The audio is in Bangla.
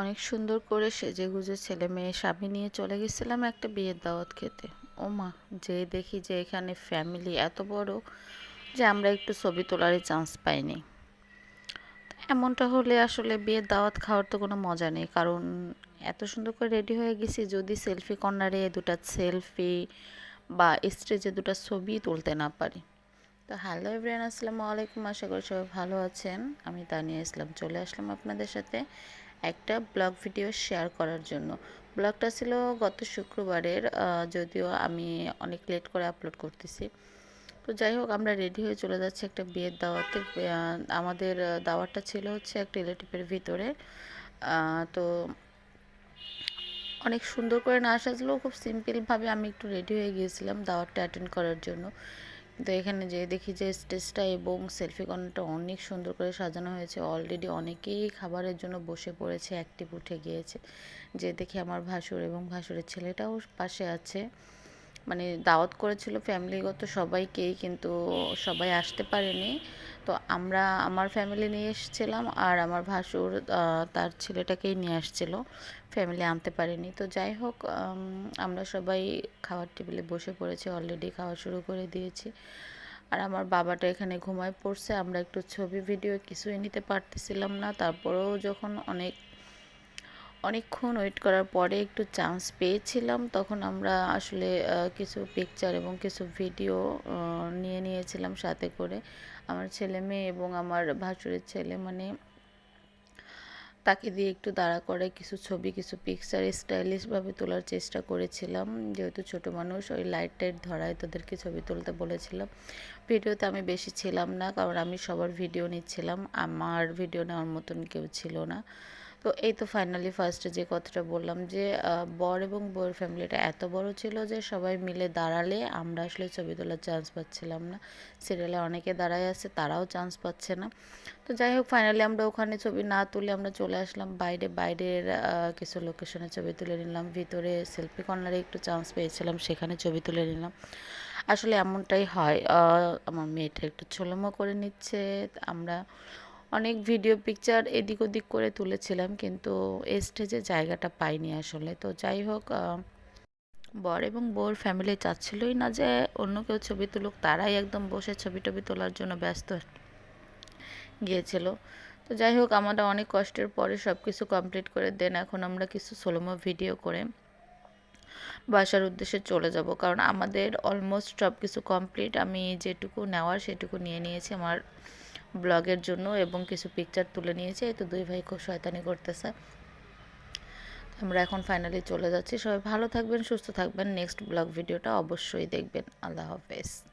অনেক সুন্দর করে সেজে গুজে ছেলে মেয়ে স্বামী নিয়ে চলে গেছিলাম একটা বিয়ের দাওয়াত খেতে। ও মা যে দেখি যে এখানে ফ্যামিলি এত বড় যে আমরা একটু ছবি তোলারই চান্স পাইনি। এমনটা হলে আসলে বিয়ের দাওয়াত খাওয়ার তো কোনো মজা নেই, কারণ এত সুন্দর করে রেডি হয়ে গেছি যদি সেলফি কর্নারে দুটা সেলফি বা স্টেজে দুটা ছবি তুলতে না পারি। তো হ্যালো এভরিয়ান আসসালামু আলাইকুম, আশা করি সবাই ভালো আছেন। আমি তানিয়া ইসলাম, চলে আসলাম আপনাদের সাথে একটা ব্লগ ভিডিও শেয়ার করার জন্য। ব্লগটা ছিল গত শুক্রবারের যদিও আমি অনেক লেট করে আপলোড করতেছি। তো যাই হোক, আমরা রেডি হয়ে চলে যাচ্ছি একটা বিয়ের দাওয়াতে। আমাদের দাওয়াতটা ছিল হচ্ছে এক রিলেটিভের ভিতরে। তো অনেক সুন্দর করে না সাজলেও খুব সিম্পলভাবে আমি একটু রেডি হয়ে গিয়েছিলাম দাওয়াতটা অ্যাটেন্ড করার জন্য। তো এখানে যে দেখি যে স্টেজটা এবং সেলফি কর্নারটা অনেক সুন্দর করে সাজানো হয়েছে। অলরেডি অনেকেই খাবারের জন্য বসে পড়েছে অ্যাক্টিভ উঠে গিয়েছে। যে দেখি আমার ভাসুর এবং ভাসুরের ছেলেটাও পাশে আছে। মানে দাওয়াত করেছিল ফ্যামিলিগত সবাইকেই, কিন্তু সবাই আসতে পারেনি। তো আমরা, আমার ফ্যামিলি নিয়ে এসেছিলাম আর আমার ভাসুর তার ছেলেটাকেই নিয়ে আসছিল। ফ্যামিলি আনতে পারেনি। তো যাই হোক আমরা সবাই খাওয়ার টেবিলে বসে পড়েছি অলরেডি খাওয়া শুরু করে দিয়েছি। আর আমার বাবাটা এখানে ঘুমায় পড়ছে, আমরা একটু ছবি ভিডিও কিছুই নিতে পারতেছিলাম না। তারপরেও যখন অনেক অনেকক্ষণ ওয়েট করার পরে একটু চান্স পেয়েছিলাম। তখন আমরা আসলে কিছু পিকচার এবং কিছু ভিডিও নিয়ে নিয়েছিলাম সাথে করে। আমার ছেলে মেয়ে এবং আমার ভাসুরের ছেলে মানে তাকে দিয়ে একটু দাঁড়া করে কিছু ছবি, কিছু পিকচার স্টাইলিশভাবে তোলার চেষ্টা করেছিলাম। যেহেতু ছোট মানুষ, ওই লাইট টাইট ধরায় তোদেরকে ছবি তুলতে বলেছিলাম। ভিডিওতে আমি বেশি ছিলাম না, কারণ আমি সবার ভিডিও নিচ্ছিলাম। আমার ভিডিও নেওয়ার মতন কেউ ছিল না। তো এই তো ফাইনালি ফার্স্টে যে কথাটা বললাম যে বর এবং বউয়ের ফ্যামিলিটা এত বড় ছিল যে সবাই মিলে দাঁড়ালে আমরা আসলে ছবি তোলার চান্স পাচ্ছিলাম না। সিরিয়ালে অনেকে দাঁড়ায় আছে, তারাও চান্স পাচ্ছে না। তো যাই হোক ফাইনালি আমরা ওখানে ছবি না তুলে আমরা চলে আসলাম। বাইরে, বাইরের কিছু লোকেশনে ছবি তুলে নিলাম। ভিতরে সেলফি কর্নারে একটু চান্স পেয়েছিলাম, সেখানে ছবি তুলে নিলাম। আসলে এমনটাই হয়। আমার মেয়েটা একটু ছোলমো করে নিচ্ছে। আমরা অনেক ভিডিও পিকচার এদিক ওদিক করে তুলেছিলাম, কিন্তু স্টেজে জায়গাটা পাইনি আসলে। তো যাই হোক বর এবং বউর ফ্যামিলি চাচ্ছিলই না যে অন্য কেউ ছবি তুলুক, তারাই একদম বসে ছবি টবি তোলার জন্য ব্যস্ত গিয়েছিল। তো যাই হোক, আমরা অনেক কষ্টের পরে সব কিছু কমপ্লিট করে দেন, এখন আমরা কিছু সোলোমো ভিডিও করে বাসার উদ্দেশ্যে চলে যাব। কারণ আমাদের অলমোস্ট সব কিছু কমপ্লিট আমি যেটুকু নেওয়ার সেটুকু নিয়ে নিয়েছি, আমার ব্লগের জন্য এবং কিছু পিকচার তুলে নিয়েছে। এই তো দুই ভাই খুব শয়তানি করতেছে। আমরা এখন ফাইনালি চলে যাচ্ছি। সবাই ভালো থাকবেন, সুস্থ থাকবেন। নেক্সট ব্লগ ভিডিওটা অবশ্যই দেখবেন। আল্লাহ হাফেজ।